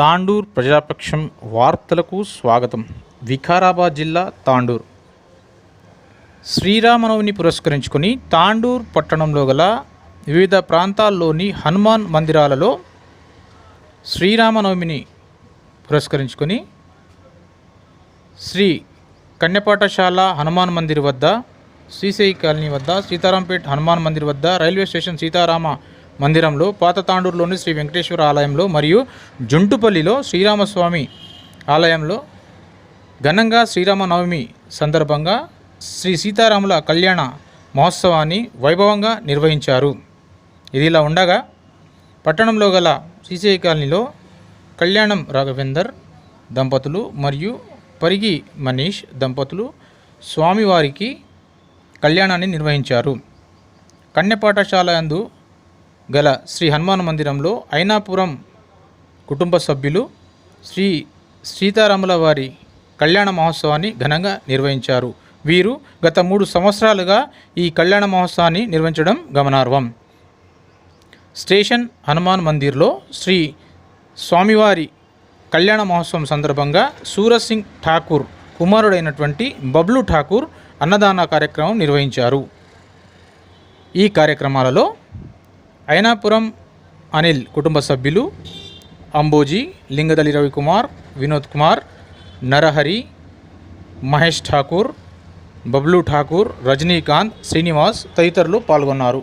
తాండూర్ ప్రజాపక్షం వార్తలకు స్వాగతం. వికారాబాద్ జిల్లా తాండూర్. శ్రీరామనవమిని పురస్కరించుకొని తాండూర్ పట్టణంలో గల వివిధ ప్రాంతాల్లోని హనుమాన్ మందిరాలలో శ్రీరామనవమిని పురస్కరించుకొని శ్రీ కన్యపాఠశాల హనుమాన్ మందిర్ వద్ద శ్రీశై కాలనీ వద్ద సీతారాంపేట్ హనుమాన్ మందిర్ వద్ద రైల్వే స్టేషన్ సీతారామ మందిరంలో పాత తాండూరులోని శ్రీ వెంకటేశ్వర ఆలయంలో మరియు జుంటుపల్లిలో శ్రీరామస్వామి ఆలయంలో ఘనంగా శ్రీరామనవమి సందర్భంగా శ్రీ సీతారాముల కళ్యాణ మహోత్సవాన్ని వైభవంగా నిర్వహించారు. ఇది ఇలా ఉండగా పట్టణంలో గల శ్రీశైలి కాలనీలో కళ్యాణం రాఘవేందర్ దంపతులు మరియు పరిగి మనీష్ దంపతులు స్వామివారికి కళ్యాణాన్ని నిర్వహించారు. కన్యపాఠశాల యందు గల శ్రీ హనుమాన్ మందిరంలో ఐనాపురం కుటుంబ సభ్యులు శ్రీ సీతారాముల వారి కళ్యాణ మహోత్సవాన్ని ఘనంగా నిర్వహించారు. వీరు గత మూడు సంవత్సరాలుగా ఈ కళ్యాణ మహోత్సవాన్ని నిర్వహించడం గమనార్హం. స్టేషన్ హనుమాన్ మందిర్లో శ్రీ స్వామివారి కళ్యాణ మహోత్సవం సందర్భంగా సూరత్ సింగ్ ఠాకూర్ కుమారుడైనటువంటి బబ్లు ఠాకూర్ అన్నదాన కార్యక్రమం నిర్వహించారు. ఈ కార్యక్రమాలలో అయనాపురం అనిల్ కుటుంబ సభ్యులు అంబోజీ లింగదలి రవికుమార్ వినోద్ కుమార్ నరహరి మహేష్ ఠాకూర్ బబ్లూ ఠాకూర్ రజనీకాంత్ శ్రీనివాస్ తదితరులు పాల్గొన్నారు.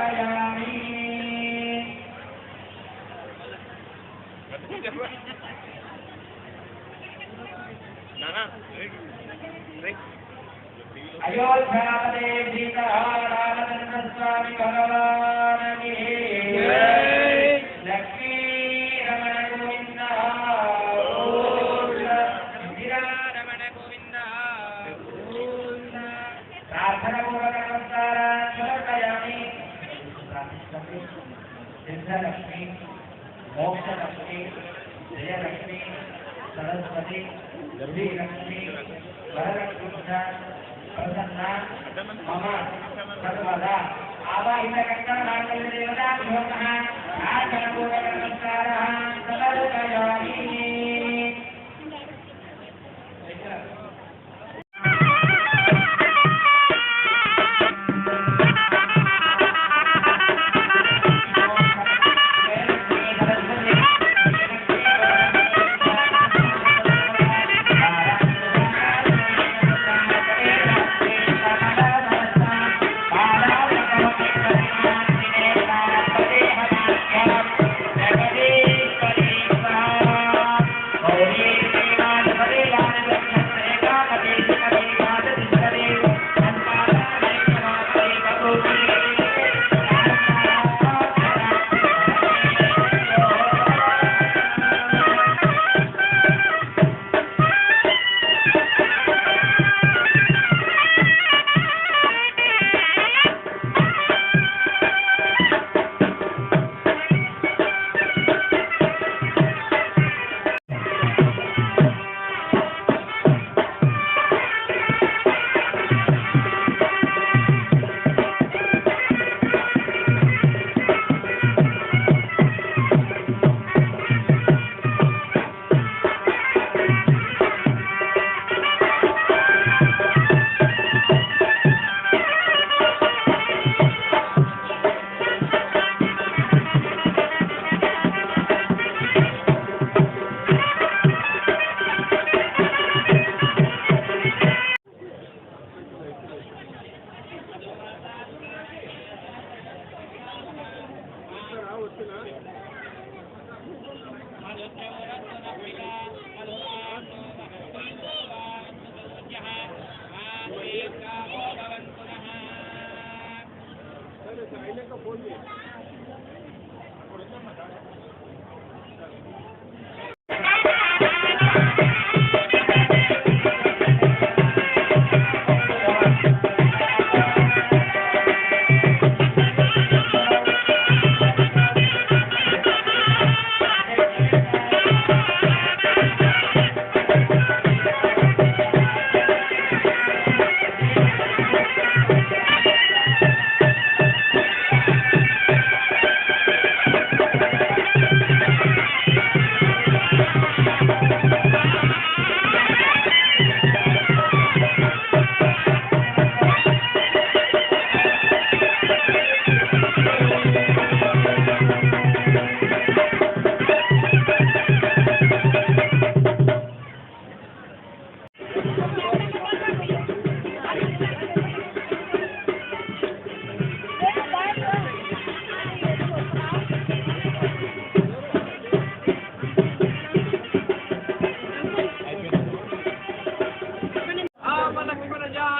సమర్పయామి అయోధ్యాపదే శ్రీరామచంద్ర స్వామి మోక్షలక్ష్మి జయలక్ష్మి సరస్వతి శ్రీలక్ష్మి వరలక్ష్మి ప్రసన్న మమ సర్వదా ఆవాహిత కంకణ దేవతా భవతః ప్రార్థన పూర్వక నమస్కారः సమర్పయామి రామ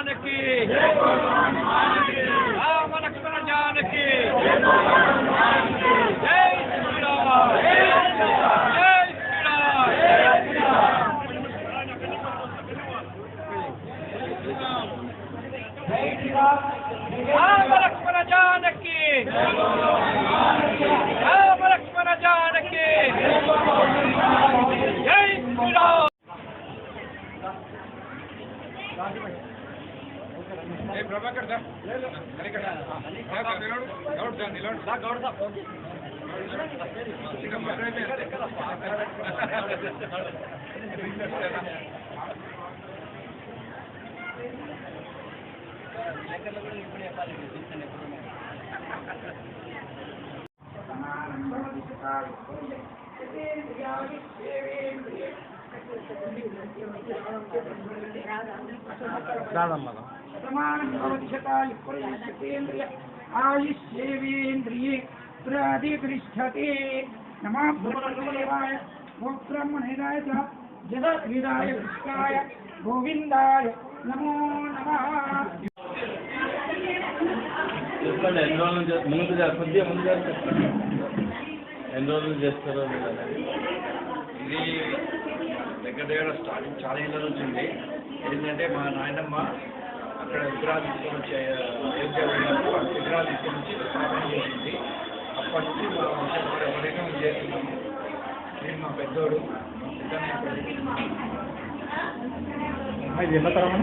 లక్ష్మణ జానకి రామ లక్ష్మణ ప్రభాకర్ సార్ నిలబడు గౌడ్ సార్ నిలబడు గౌడ్ సార్ ఇప్పుడు చెప్పాలి ఎప్పుడు प्रमाणभवच्छतायुक्तेन्द्रिय आयुष्येवेन्द्रिये प्रतिष्ठते नमः भगवदेवाय गोब्रह्मणेदाय च जगद्विदाय कृष्णाय गोविन्दाय नमो नमः। చెప్పండి ఎన్రోల్ ముందు కొద్దిగా ముందు చెప్పండి ఎన్రోల్ చేస్తారో ఇది దగ్గర దగ్గర స్టార్టింగ్ చాలా ఏళ్ళ నుంచి ఉంది. ఏంటంటే మా నాయనమ్మ అక్కడ విగ్రహాలు తీసుకొని వచ్చి అయోధ్య వెళ్ళినప్పుడు ఆ విగ్రహాలు తీసుకొని వచ్చి స్థాపన చేసింది. అప్పటి నుంచి మా వంశం ఎవరైనా చేస్తున్నాము నేను మా పెద్దోడు మా పెద్దనే ఇది ఎన్నో తరం?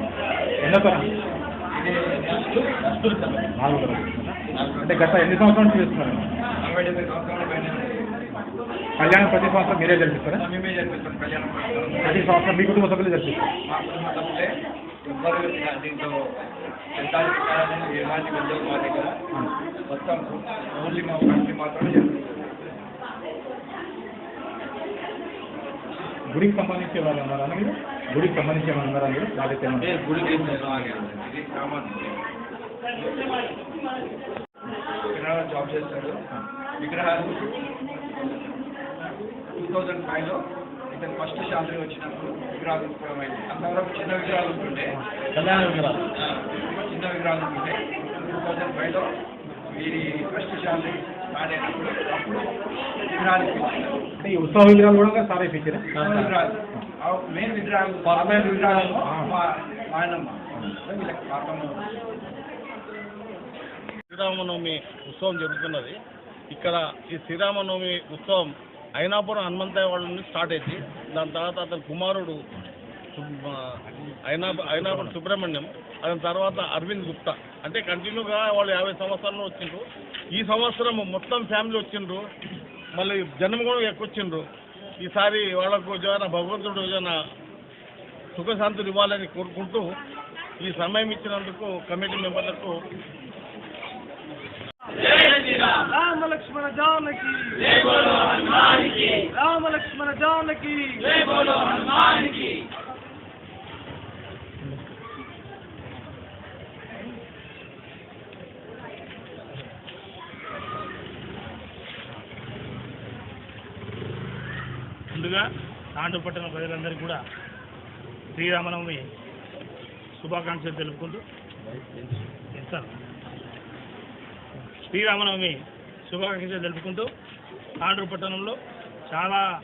ఎన్నో తరం? అంటే గత ఎన్ని సంవత్సరాల చేస్తున్నారు? నలభై డెబ్బై సంవత్సరాల పైన కళ్యాణం ప్రతి సంవత్సరం మీరే జరిపిస్తారా? మేమే జరిపిస్తాం కళ్యాణం ప్రతి సంవత్సరం మీ కుటుంబ సభ్యులు జరిపిస్తారు. మా కుటుంబ సభ్యులే ఎవ్వరు దీంట్లో పెద్దాలు పెట్టాలని ఎలాంటి పెద్దలు మా దగ్గర. మొత్తం ఓన్లీ మా ఫ్యామిలీ మాత్రమే గుడికి సంబంధించి వాళ్ళు ఉన్నారా మీరు? గుడికి సంబంధించి ఏమైనా ఉన్నారా మీరు? బాధ్యత గుడికి. ఇది విగ్రహాలు జాబ్ చేస్తాడు. విగ్రహాలు థౌజండ్ ఫైవ్లో ఇతను ఫస్ట్ శాలరీ వచ్చినప్పుడు విగ్రహాలు విగ్రహమైంది అంతవరకు చిన్న విగ్రహాలు ఉంటుండే కళ్యాణ విగ్రహాలు. ఆ, చిన్న విగ్రహాలు ఉంటుండే టూ థౌజండ్ ఫైవ్లో వీరి ఫస్ట్ శాలరీ స్టార్ట్ అయినప్పుడు అప్పుడు విగ్రహాలు ఇప్పించారు. అంటే ఈ ఉత్సవ విగ్రహాలు కూడా సారే ఫీచర్ విగ్రహాలు. మెయిన్ విగ్రహాలు పర్మనెంట్ విగ్రహాలు వీళ్ళకి పాపమ్మ శ్రీరామనవమి ఉత్సవం జరుగుతున్నది. ఇక్కడ ఈ శ్రీరామనవమి ఉత్సవం అయినాపురం హనుమంతయ్య వాళ్ళ నుంచి స్టార్ట్ అయింది. దాని తర్వాత అతని కుమారుడు అయినా అయినాపురం సుబ్రహ్మణ్యం దాని తర్వాత అరవింద్ గుప్తా. అంటే కంటిన్యూగా వాళ్ళు యాభై సంవత్సరాలు వచ్చిండ్రు. ఈ సంవత్సరం మొత్తం ఫ్యామిలీ వచ్చిండ్రు. మళ్ళీ జనం కూడా ఎక్కువ వచ్చిండ్రు. ఈసారి వాళ్ళకు జన భగవంతుడు జన సుఖశాంతులు ఇవ్వాలని కోరుకుంటూ ఈ సమయం ఇచ్చినందుకు కమిటీ మెంబర్లకు లక్ష్మణ జానకి. రామ లక్ష్మణ జానకి. ముందుగా తాండూరు పట్టణ ప్రజలందరికీ కూడా శ్రీరామనవమి శుభాకాంక్షలు తెలుపుకుంటూ. శ్రీరామనవమి శుభాకాంక్షలు తెలుపుకుంటూ తాండూరు పట్టణంలో చాలా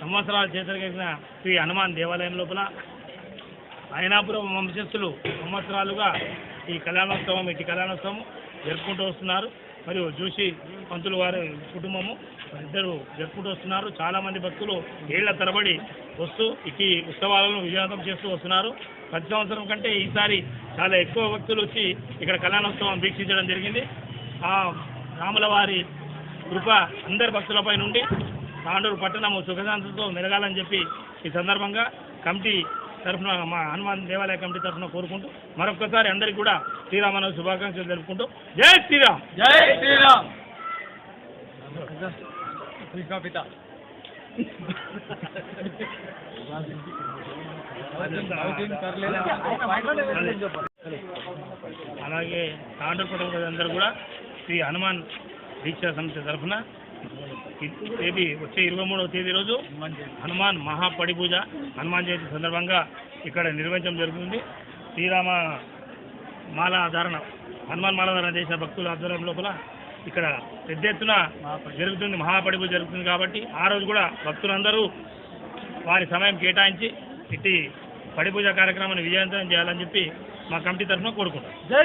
సంవత్సరాలు చేతరిగిన శ్రీ హనుమాన్ దేవాలయం లోపల అయినాపురం వంశస్థులు సంవత్సరాలుగా ఈ కళ్యాణోత్సవం ఇటు కళ్యాణోత్సవం జరుపుకుంటూ వస్తున్నారు. మరియు జూషి పంతులు వారి కుటుంబము ఇద్దరు జరుపుకుంటూ వస్తున్నారు. చాలామంది భక్తులు ఏళ్ళ తరబడి వస్తూ ఇటు ఉత్సవాలను విజయవంతం చేస్తూ వస్తున్నారు. ప్రతి సంవత్సరం కంటే ఈసారి చాలా ఎక్కువ భక్తులు వచ్చి ఇక్కడ కళ్యాణోత్సవం వీక్షించడం జరిగింది. రాముల వారి కృప అందరి భక్తులపై నుండి తాండూరు పట్టణము సుఖశాంతితో మెరగాలని చెప్పి ఈ సందర్భంగా కమిటీ తరఫున మా హనుమాన్ దేవాలయ కమిటీ తరఫున కోరుకుంటూ మరొకసారి అందరికీ కూడా శ్రీరామనవ శుభాకాంక్షలు తెలుపుకుంటూ జై శ్రీరామ్. జై శ్రీరామ్. అలాగే తాండూరు పట్టణ ప్రజలందరూ కూడా శ్రీ హనుమాన్ దీక్షా సంస్థ తరఫున తేదీ వచ్చే ఇరవై మూడవ తేదీ రోజు హనుమాన్ మహాపడి పూజ హనుమాన్ జయంతి సందర్భంగా ఇక్కడ నిర్వహించడం జరుగుతుంది. శ్రీరామ మాల ధారణ హనుమాన్ మాలాధారణ చేసిన భక్తుల ఆధ్వర్యం లోపల ఇక్కడ పెద్ద ఎత్తున జరుగుతుంది మహాపడి పూజ జరుగుతుంది కాబట్టి ఆ రోజు కూడా భక్తులందరూ వారి సమయం కేటాయించి ఇట్టి పడి పూజ కార్యక్రమాన్ని విజయవంతం చేయాలని చెప్పి మా కమిటీ తరఫున కోరుకుంటాం జై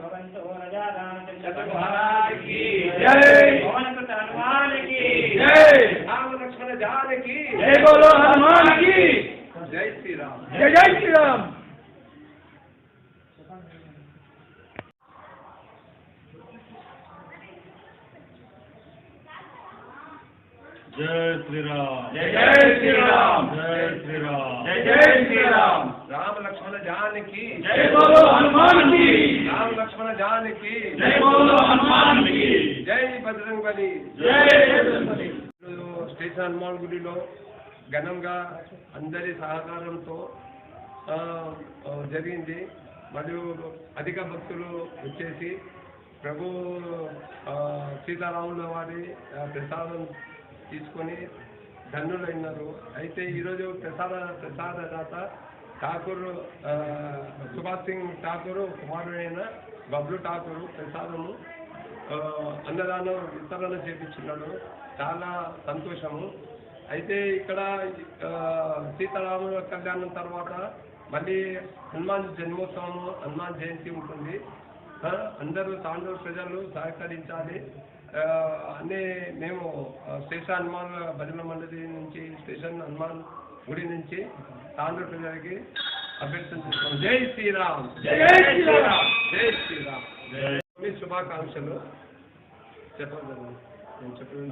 భవంతు రజాదాన చతుర్భారానికి జై భవనకృత హనుమానికి జై రామ లక్ష్మణ జానకి జై బోలో హనుమానికి జై శ్రీరామ్ జై జై శ్రీరామ్ జై శ్రీరామ్. జై జై శ్రీరామ్. జై శ్రీరామ్. జై శ్రీరామ్. రామ లక్ష్మణ జానకి. జై బోలో హనుమాన్కి రామ లక్ష్మణ జానకి. జై బోలో హనుమాన్కి జై బజరంగ్ బలి జై. ఈరోజు స్టేషన్ హనుమాన్ గుడిలో ఘనంగా అందరి సహకారంతో జరిగింది. మరియు అధిక భక్తులు వచ్చేసి ప్రభు సీతారాముల వారి ప్రసాదం తీసుకొని ధన్యులైనారు అయితే ఈరోజు ప్రసాద ప్రసాదదాత ఠాకూర్ సుభాష్ సింగ్ ఠాకూర్ కుమారుడైన బబ్లు ఠాకూర్ ప్రసాదము అన్నదానం విస్తరణ చేపించున్నాడు. చాలా సంతోషము. అయితే ఇక్కడ సీతారాముల కళ్యాణం తర్వాత మళ్ళీ హనుమాన్ జన్మోత్సవం హనుమాన్ జయంతి ఉంటుంది. అందరూ తాండూరు ప్రజలు సహకరించాలి. అన్నీ మేము స్టేషన్ హనుమాన్ భజన మండలి నుంచి స్టేషన్ హనుమాన్ గుడి నుంచి తాండూరు ప్రజలకి అభ్యర్థిస్తున్నాం జై శ్రీరామ్. జై శ్రీరామ్. జై శ్రీరామ్. మీ శుభాకాంక్షలు. చెప్పండి నేను చెప్పండి.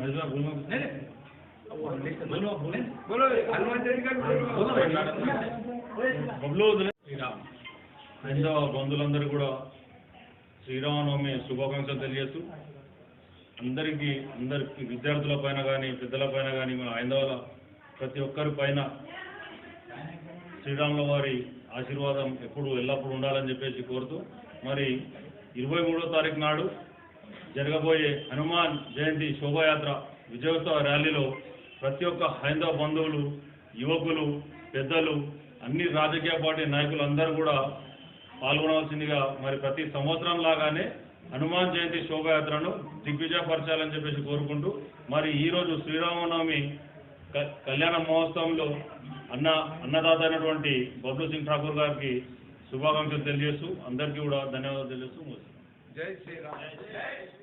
శ్రీరామ్. హైందవ బంధువులందరూ కూడా శ్రీరామనవమి శుభాకాంక్షలు తెలియజేస్తూ అందరికీ అందరికీ విద్యార్థుల పైన కానీ పెద్దల పైన కానీ మన హైందవుల ప్రతి ఒక్కరి పైన శ్రీరాముల వారి ఆశీర్వాదం ఎప్పుడు ఎల్లప్పుడూ ఉండాలని చెప్పేసి కోరుతూ మరి ఇరవై మూడో తారీఖు నాడు జరగబోయే హనుమాన్ జయంతి శోభాయాత్ర విజయోత్సవ ర్యాలీలో ప్రతి ఒక్క హైందవ బంధువులు యువకులు పెద్దలు అన్ని రాజకీయ పార్టీ నాయకులు అందరూ కూడా పాల్గొనవలసిందిగా మరి ప్రతి సంవత్సరం లాగానే హనుమాన్ జయంతి శోభాయాత్రను దిగ్విజయపరచాలని చెప్పేసి కోరుకుంటూ మరి ఈరోజు శ్రీరామనవమి క- కళ్యాణ మహోత్సవంలో అన్న అన్నదాత అయినటువంటి బబ్లు సింగ్ ఠాకూర్ గారికి శుభాకాంక్షలు తెలియజేస్తూ అందరికీ కూడా ధన్యవాదాలు తెలియజేస్తూ. జై శ్రీరామ్